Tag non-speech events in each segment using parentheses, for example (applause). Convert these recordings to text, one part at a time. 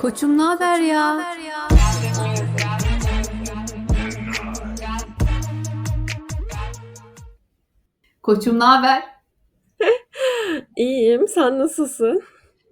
Koçum ne haber ya? Koçum ne haber? (laughs) İyiyim, sen nasılsın?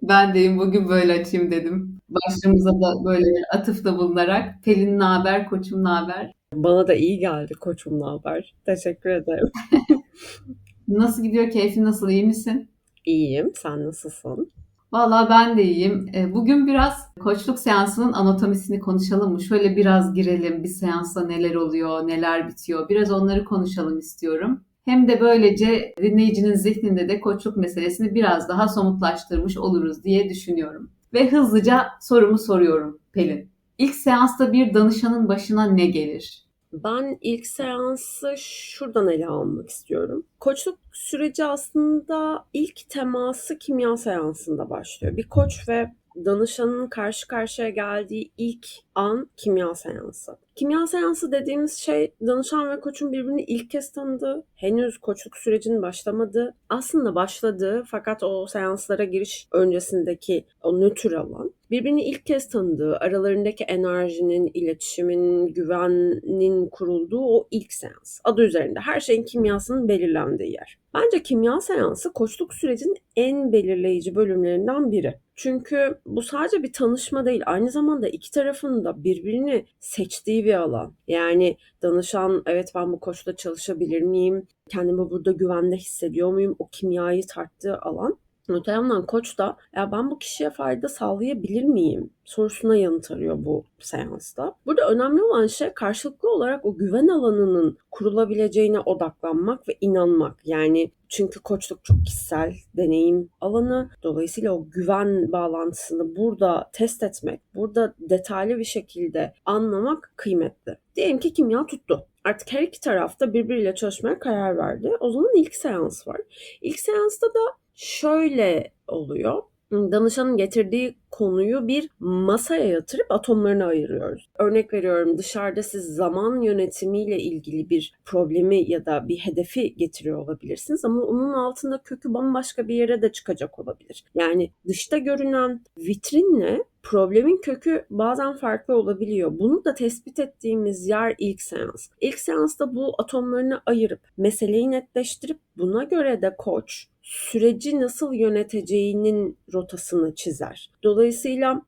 Ben deyim bugün böyle açayım dedim. Başlığımıza da böyle atıfta bulunarak. Pelin ne haber? Koçum ne haber? Bana da iyi geldi koçum, ne haber? Teşekkür ederim. (laughs) Nasıl gidiyor? Keyfin nasıl? İyi misin? İyiyim, sen nasılsın? Vallahi ben de iyiyim. E, Bugün biraz koçluk seansının anatomisini konuşalım mı? Şöyle biraz girelim. Bir seansta neler oluyor, neler bitiyor. Biraz onları konuşalım istiyorum. Hem de böylece dinleyicinin zihninde de koçluk meselesini biraz daha somutlaştırmış oluruz diye düşünüyorum. Ve hızlıca sorumu soruyorum Pelin. İlk seansta bir danışanın başına ne gelir? Ben ilk seansı şuradan ele almak istiyorum. Koçluk süreci aslında ilk teması kimya seansında başlıyor. Bir koç ve danışanın karşı karşıya geldiği ilk an kimya seansı. Kimya seansı dediğimiz şey danışan ve koçun birbirini ilk kez tanıdığı, henüz koçluk sürecinin başlamadığı, aslında başladığı fakat o seanslara giriş öncesindeki o nötr alan, birbirini ilk kez tanıdığı, aralarındaki enerjinin, iletişimin, güvenin kurulduğu o ilk seans. Adı üzerinde her şeyin kimyasının belirlendiği yer. Bence kimya seansı koçluk sürecinin en belirleyici bölümlerinden biri. Çünkü bu sadece bir tanışma değil, aynı zamanda iki tarafın da birbirini seçtiği bir alan. Yani danışan evet ben bu koçla çalışabilir miyim? Kendimi burada güvende hissediyor muyum? O kimyayı tarttığı alan. Öte yandan koç da ya ben bu kişiye fayda sağlayabilir miyim sorusuna yanıt arıyor bu seansta. Burada önemli olan şey karşılıklı olarak o güven alanının kurulabileceğine odaklanmak ve inanmak. Yani çünkü koçluk çok kişisel deneyim alanı. Dolayısıyla o güven bağlantısını burada test etmek, burada detaylı bir şekilde anlamak kıymetli. Diyelim ki kimya tuttu. Artık her iki tarafta birbiriyle çalışmaya karar verdi. O zaman ilk seans var. İlk seansta da şöyle oluyor. Danışanın getirdiği konuyu bir masaya yatırıp atomlarını ayırıyoruz. Örnek veriyorum dışarıda siz zaman yönetimiyle ilgili bir problemi ya da bir hedefi getiriyor olabilirsiniz ama onun altında kökü bambaşka bir yere de çıkacak olabilir. Yani dışta görünen vitrinle problemin kökü bazen farklı olabiliyor. Bunu da tespit ettiğimiz yer ilk seans. İlk seansta bu atomlarını ayırıp meseleyi netleştirip buna göre de koç süreci nasıl yöneteceğinin rotasını çizer. Dolayısıyla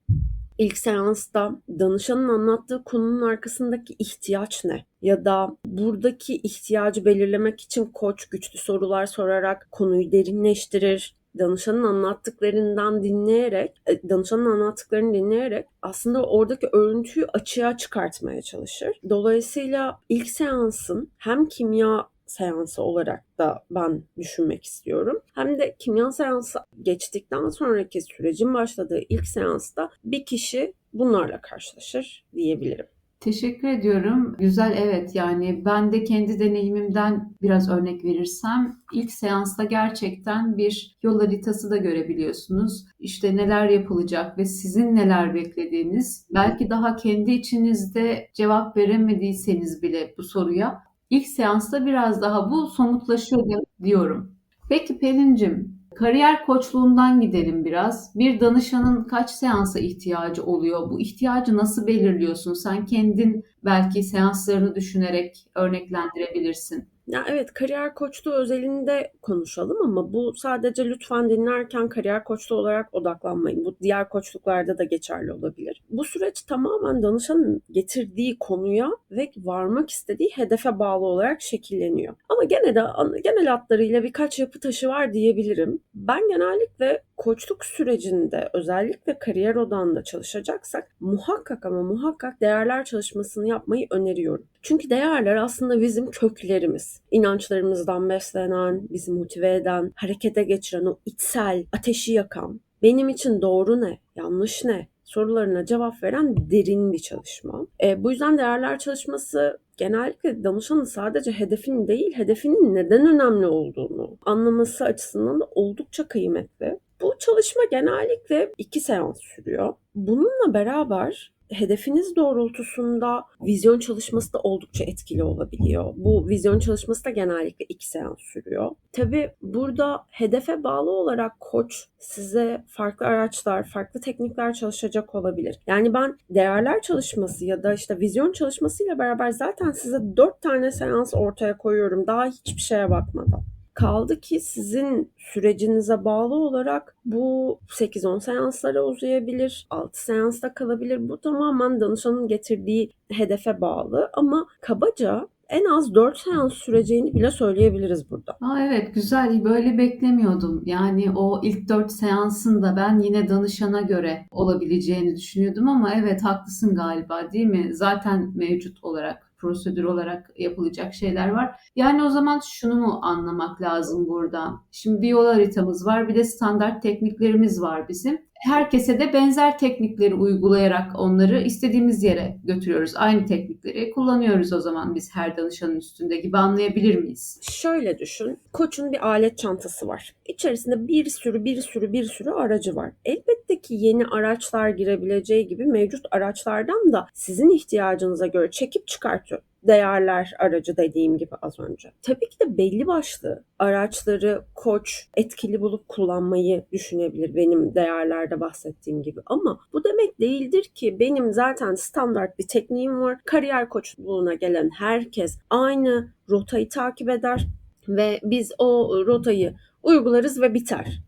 ilk seansta danışanın anlattığı konunun arkasındaki ihtiyaç ne? Ya da buradaki ihtiyacı belirlemek için koç güçlü sorular sorarak konuyu derinleştirir, danışanın anlattıklarından dinleyerek, e, danışanın anlattıklarını dinleyerek aslında oradaki örüntüyü açığa çıkartmaya çalışır. Dolayısıyla ilk seansın hem kimya seansı olarak da ben düşünmek istiyorum. Hem de kimya seansı geçtikten sonraki sürecin başladığı ilk seansta bir kişi bunlarla karşılaşır diyebilirim. Teşekkür ediyorum. Güzel evet yani ben de kendi deneyimimden biraz örnek verirsem ilk seansta gerçekten bir yol haritası da görebiliyorsunuz. İşte neler yapılacak ve sizin neler beklediğiniz belki daha kendi içinizde cevap veremediyseniz bile bu soruya ilk seansta biraz daha bu somutlaşıyor diyorum. Peki Pelin'cim Kariyer koçluğundan gidelim biraz. Bir danışanın kaç seansa ihtiyacı oluyor? Bu ihtiyacı nasıl belirliyorsun? Sen kendin belki seanslarını düşünerek örneklendirebilirsin. Ya evet kariyer koçluğu özelinde konuşalım ama bu sadece lütfen dinlerken kariyer koçluğu olarak odaklanmayın. Bu diğer koçluklarda da geçerli olabilir. Bu süreç tamamen danışanın getirdiği konuya ve varmak istediği hedefe bağlı olarak şekilleniyor. Ama gene de genel hatlarıyla birkaç yapı taşı var diyebilirim. Ben genellikle koçluk sürecinde özellikle kariyer odağında çalışacaksak muhakkak ama muhakkak değerler çalışmasını yapmayı öneriyorum. Çünkü değerler aslında bizim köklerimiz. İnançlarımızdan beslenen, bizi motive eden, harekete geçiren o içsel, ateşi yakan, benim için doğru ne, yanlış ne sorularına cevap veren derin bir çalışma. E, bu yüzden değerler çalışması genellikle danışanın sadece hedefin değil, hedefinin neden önemli olduğunu anlaması açısından da oldukça kıymetli. Bu çalışma genellikle iki seans sürüyor. Bununla beraber hedefiniz doğrultusunda vizyon çalışması da oldukça etkili olabiliyor. Bu vizyon çalışması da genellikle iki seans sürüyor. Tabii burada hedefe bağlı olarak koç size farklı araçlar, farklı teknikler çalışacak olabilir. Yani ben değerler çalışması ya da işte vizyon çalışmasıyla beraber zaten size dört tane seans ortaya koyuyorum. Daha hiçbir şeye bakmadan. Kaldı ki sizin sürecinize bağlı olarak bu 8-10 seanslara uzayabilir, 6 seansta kalabilir. Bu tamamen danışanın getirdiği hedefe bağlı ama kabaca en az 4 seans süreceğini bile söyleyebiliriz burada. Aa, evet güzel böyle beklemiyordum. Yani o ilk dört seansın da ben yine danışana göre olabileceğini düşünüyordum ama evet haklısın galiba değil mi? Zaten mevcut olarak prosedür olarak yapılacak şeyler var. Yani o zaman şunu mu anlamak lazım buradan? Şimdi bir yol haritamız var, bir de standart tekniklerimiz var bizim. Herkese de benzer teknikleri uygulayarak onları istediğimiz yere götürüyoruz. Aynı teknikleri kullanıyoruz o zaman biz her danışanın üstünde gibi anlayabilir miyiz? Şöyle düşün. Koç'un bir alet çantası var. İçerisinde bir sürü bir sürü bir sürü aracı var. Elbette ki yeni araçlar girebileceği gibi mevcut araçlardan da sizin ihtiyacınıza göre çekip çıkartıyor değerler aracı dediğim gibi az önce. Tabii ki de belli başlı araçları koç etkili bulup kullanmayı düşünebilir benim değerlerde bahsettiğim gibi. Ama bu demek değildir ki benim zaten standart bir tekniğim var. Kariyer koçluğuna gelen herkes aynı rotayı takip eder ve biz o rotayı uygularız ve biter.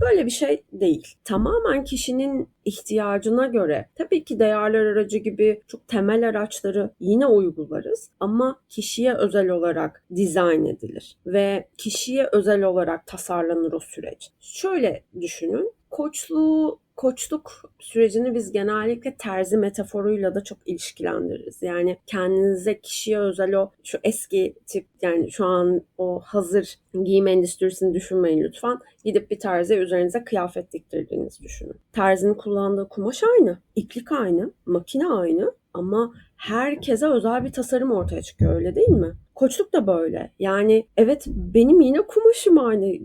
Böyle bir şey değil. Tamamen kişinin ihtiyacına göre tabii ki değerler aracı gibi çok temel araçları yine uygularız ama kişiye özel olarak dizayn edilir ve kişiye özel olarak tasarlanır o süreç. Şöyle düşünün. Koçluğu koçluk sürecini biz genellikle terzi metaforuyla da çok ilişkilendiririz. Yani kendinize kişiye özel o şu eski tip yani şu an o hazır giyim endüstrisini düşünmeyin lütfen. Gidip bir terzi üzerinize kıyafet diktirdiğinizi düşünün. Terzinin kullandığı kumaş aynı, iplik aynı, makine aynı ama herkese özel bir tasarım ortaya çıkıyor öyle değil mi? Koçluk da böyle. Yani evet benim yine kumaşım aynı.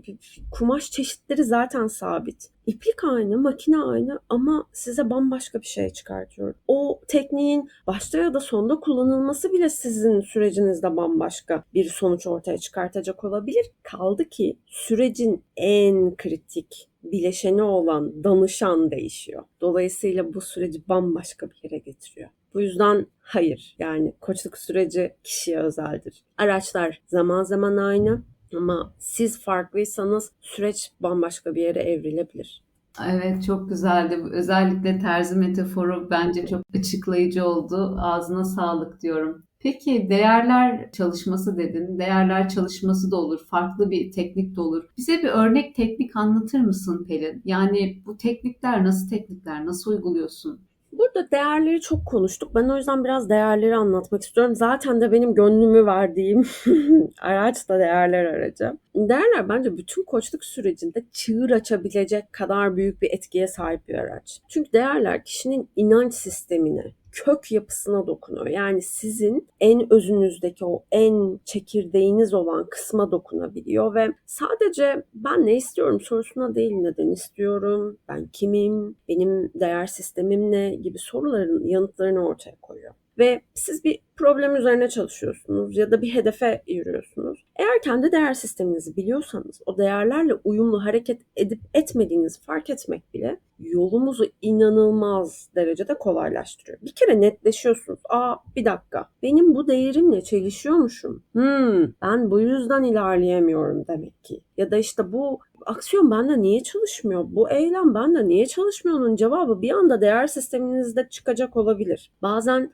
Kumaş çeşitleri zaten sabit. İplik aynı, makine aynı ama size bambaşka bir şey çıkartıyor. O tekniğin başta ya da sonda kullanılması bile sizin sürecinizde bambaşka bir sonuç ortaya çıkartacak olabilir. Kaldı ki sürecin en kritik bileşeni olan danışan değişiyor. Dolayısıyla bu süreci bambaşka bir yere getiriyor. Bu yüzden hayır yani koçluk süreci kişiye özeldir. Araçlar zaman zaman aynı ama siz farklıysanız süreç bambaşka bir yere evrilebilir. Evet çok güzeldi. Özellikle terzi metaforu bence çok açıklayıcı oldu. Ağzına sağlık diyorum. Peki değerler çalışması dedin. Değerler çalışması da olur. Farklı bir teknik de olur. Bize bir örnek teknik anlatır mısın Pelin? Yani bu teknikler nasıl teknikler? Nasıl uyguluyorsun? Burada değerleri çok konuştuk. Ben o yüzden biraz değerleri anlatmak istiyorum. Zaten de benim gönlümü verdiğim (laughs) araç da değerler aracı. Değerler bence bütün koçluk sürecinde çığır açabilecek kadar büyük bir etkiye sahip bir araç. Çünkü değerler kişinin inanç sistemine, kök yapısına dokunuyor. Yani sizin en özünüzdeki o en çekirdeğiniz olan kısma dokunabiliyor ve sadece ben ne istiyorum sorusuna değil neden istiyorum, ben kimim, benim değer sistemim ne gibi soruların yanıtlarını ortaya koyuyor ve siz bir problem üzerine çalışıyorsunuz ya da bir hedefe yürüyorsunuz. Eğer kendi değer sisteminizi biliyorsanız o değerlerle uyumlu hareket edip etmediğinizi fark etmek bile yolumuzu inanılmaz derecede kolaylaştırıyor. Bir kere netleşiyorsunuz. Aa bir dakika benim bu değerimle çelişiyormuşum. Hmm, ben bu yüzden ilerleyemiyorum demek ki. Ya da işte bu aksiyon bende niye çalışmıyor? Bu eylem bende niye çalışmıyor'nun cevabı bir anda değer sisteminizde çıkacak olabilir. Bazen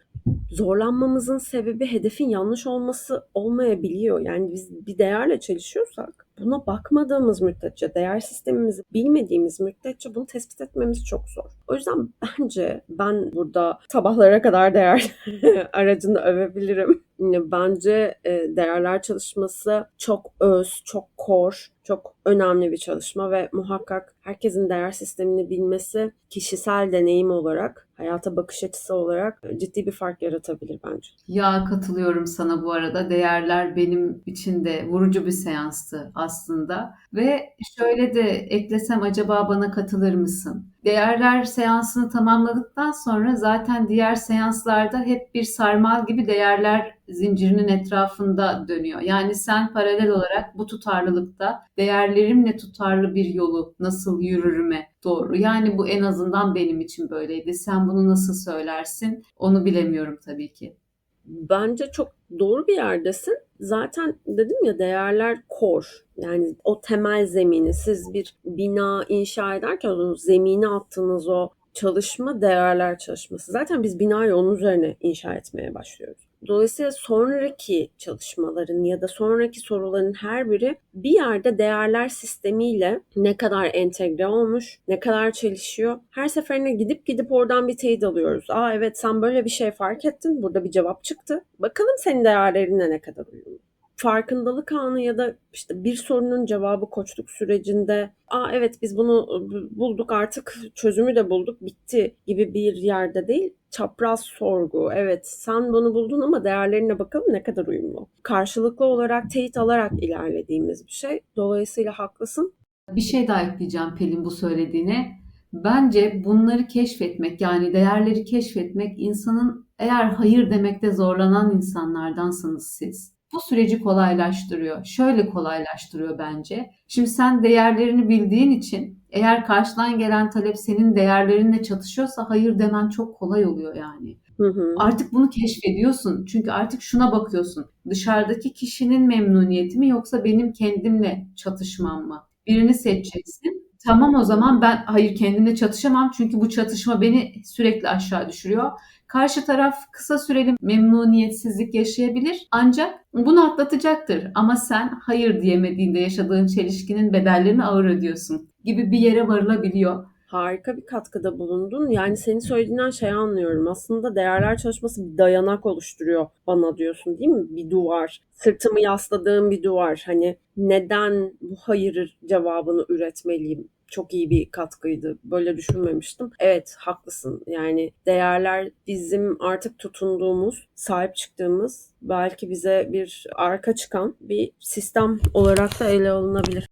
zorlanmamızın sebebi hedefin yanlış olması olmayabiliyor. Yani biz bir değerle çalışıyorsak buna bakmadığımız müddetçe, değer sistemimizi bilmediğimiz müddetçe bunu tespit etmemiz çok zor. O yüzden bence ben burada sabahlara kadar değer (laughs) aracını övebilirim. Bence e, değerler çalışması çok öz, çok core, çok önemli bir çalışma ve muhakkak herkesin değer sistemini bilmesi kişisel deneyim olarak, hayata bakış açısı olarak ciddi bir fark yaratabilir bence. Ya katılıyorum sana bu arada. Değerler benim için de vurucu bir seanstı aslında. Ve şöyle de eklesem acaba bana katılır mısın? Değerler seansını tamamladıktan sonra zaten diğer seanslarda hep bir sarmal gibi değerler zincirinin etrafında dönüyor. Yani sen paralel olarak bu tutarlılıkta değerlerimle tutarlı bir yolu nasıl yürürüme doğru. Yani bu en azından benim için böyleydi. Sen bunu nasıl söylersin? Onu bilemiyorum tabii ki. Bence çok doğru bir yerdesin. Zaten dedim ya değerler core. Yani o temel zemini siz bir bina inşa ederken o zemini attığınız o çalışma değerler çalışması. Zaten biz binayı onun üzerine inşa etmeye başlıyoruz. Dolayısıyla sonraki çalışmaların ya da sonraki soruların her biri bir yerde değerler sistemiyle ne kadar entegre olmuş, ne kadar çelişiyor. Her seferine gidip gidip oradan bir teyit alıyoruz. Aa evet sen böyle bir şey fark ettin. Burada bir cevap çıktı. Bakalım senin değerlerinle ne kadar uyumlu farkındalık anı ya da işte bir sorunun cevabı koçluk sürecinde aa evet biz bunu bulduk artık çözümü de bulduk bitti gibi bir yerde değil çapraz sorgu evet sen bunu buldun ama değerlerine bakalım ne kadar uyumlu. Karşılıklı olarak teyit alarak ilerlediğimiz bir şey. Dolayısıyla haklısın. Bir şey daha ekleyeceğim Pelin bu söylediğine. Bence bunları keşfetmek yani değerleri keşfetmek insanın eğer hayır demekte zorlanan insanlardansınız siz bu süreci kolaylaştırıyor. Şöyle kolaylaştırıyor bence. Şimdi sen değerlerini bildiğin için eğer karşıdan gelen talep senin değerlerinle çatışıyorsa hayır demen çok kolay oluyor yani. Hı hı. Artık bunu keşfediyorsun. Çünkü artık şuna bakıyorsun. Dışarıdaki kişinin memnuniyeti mi yoksa benim kendimle çatışmam mı? Birini seçeceksin. Tamam o zaman ben hayır kendimle çatışamam çünkü bu çatışma beni sürekli aşağı düşürüyor. Karşı taraf kısa süreli memnuniyetsizlik yaşayabilir ancak bunu atlatacaktır. Ama sen hayır diyemediğinde yaşadığın çelişkinin bedellerini ağır ödüyorsun gibi bir yere varılabiliyor. Harika bir katkıda bulundun. Yani senin söylediğinden şey anlıyorum. Aslında değerler çalışması bir dayanak oluşturuyor bana diyorsun değil mi? Bir duvar. Sırtımı yasladığım bir duvar. Hani neden bu hayır cevabını üretmeliyim? çok iyi bir katkıydı. Böyle düşünmemiştim. Evet haklısın. Yani değerler bizim artık tutunduğumuz, sahip çıktığımız, belki bize bir arka çıkan bir sistem olarak da ele alınabilir.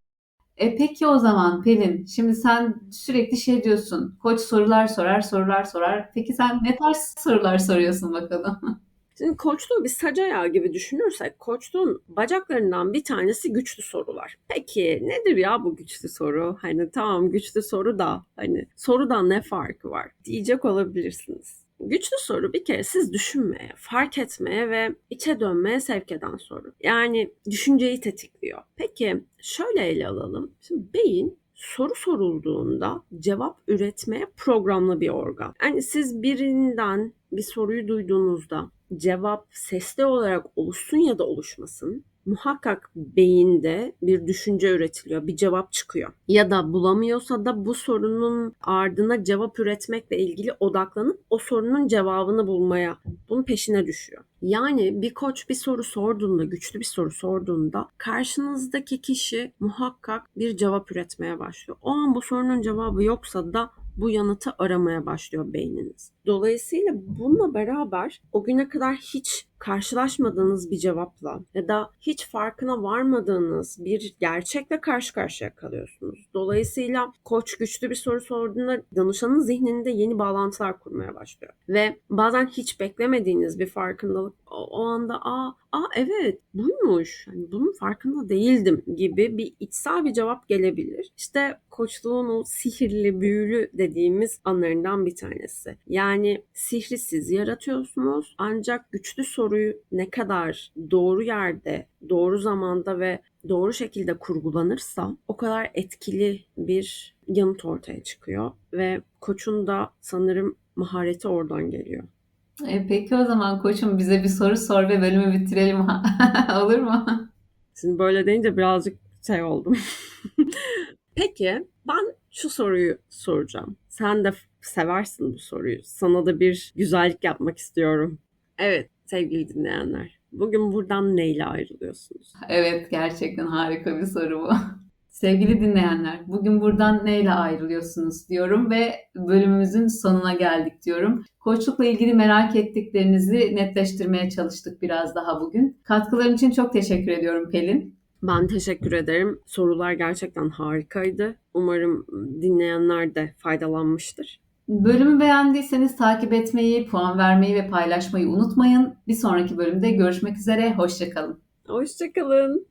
E peki o zaman Pelin, şimdi sen sürekli şey diyorsun, koç sorular sorar, sorular sorar. Peki sen ne tarz sorular soruyorsun bakalım? (laughs) Şimdi koçluğu bir sac ayağı gibi düşünürsek koçluğun bacaklarından bir tanesi güçlü sorular. Peki nedir ya bu güçlü soru? Hani tamam güçlü soru da hani sorudan ne farkı var diyecek olabilirsiniz. Güçlü soru bir kere siz düşünmeye, fark etmeye ve içe dönmeye sevk eden soru. Yani düşünceyi tetikliyor. Peki şöyle ele alalım. Şimdi beyin soru sorulduğunda cevap üretmeye programlı bir organ. Yani siz birinden bir soruyu duyduğunuzda cevap sesli olarak oluşsun ya da oluşmasın muhakkak beyinde bir düşünce üretiliyor, bir cevap çıkıyor. Ya da bulamıyorsa da bu sorunun ardına cevap üretmekle ilgili odaklanıp o sorunun cevabını bulmaya, bunun peşine düşüyor. Yani bir koç bir soru sorduğunda, güçlü bir soru sorduğunda karşınızdaki kişi muhakkak bir cevap üretmeye başlıyor. O an bu sorunun cevabı yoksa da bu yanıtı aramaya başlıyor beyniniz. Dolayısıyla bununla beraber o güne kadar hiç karşılaşmadığınız bir cevapla ya da hiç farkına varmadığınız bir gerçekle karşı karşıya kalıyorsunuz. Dolayısıyla koç güçlü bir soru sorduğunda danışanın zihninde yeni bağlantılar kurmaya başlıyor. Ve bazen hiç beklemediğiniz bir farkındalık o, anda aa, aa evet buymuş hani bunun farkında değildim gibi bir içsel bir cevap gelebilir. İşte koçluğun o sihirli büyülü dediğimiz anlarından bir tanesi. Yani sihri siz yaratıyorsunuz ancak güçlü soruyu ne kadar doğru yerde, doğru zamanda ve doğru şekilde kurgulanırsa o kadar etkili bir yanıt ortaya çıkıyor ve koçun da sanırım mahareti oradan geliyor. E, peki o zaman koçum bize bir soru sor ve bölümü bitirelim. (laughs) Olur mu? Şimdi böyle deyince birazcık şey oldum. (laughs) peki ben şu soruyu soracağım. Sen de seversin bu soruyu. Sana da bir güzellik yapmak istiyorum. Evet sevgili dinleyenler. Bugün buradan neyle ayrılıyorsunuz? Evet, gerçekten harika bir soru bu. (laughs) Sevgili dinleyenler, bugün buradan neyle ayrılıyorsunuz diyorum ve bölümümüzün sonuna geldik diyorum. Koçlukla ilgili merak ettiklerinizi netleştirmeye çalıştık biraz daha bugün. Katkıların için çok teşekkür ediyorum Pelin. Ben teşekkür ederim. Sorular gerçekten harikaydı. Umarım dinleyenler de faydalanmıştır. Bölümü beğendiyseniz takip etmeyi, puan vermeyi ve paylaşmayı unutmayın. Bir sonraki bölümde görüşmek üzere, hoşçakalın. Hoşçakalın.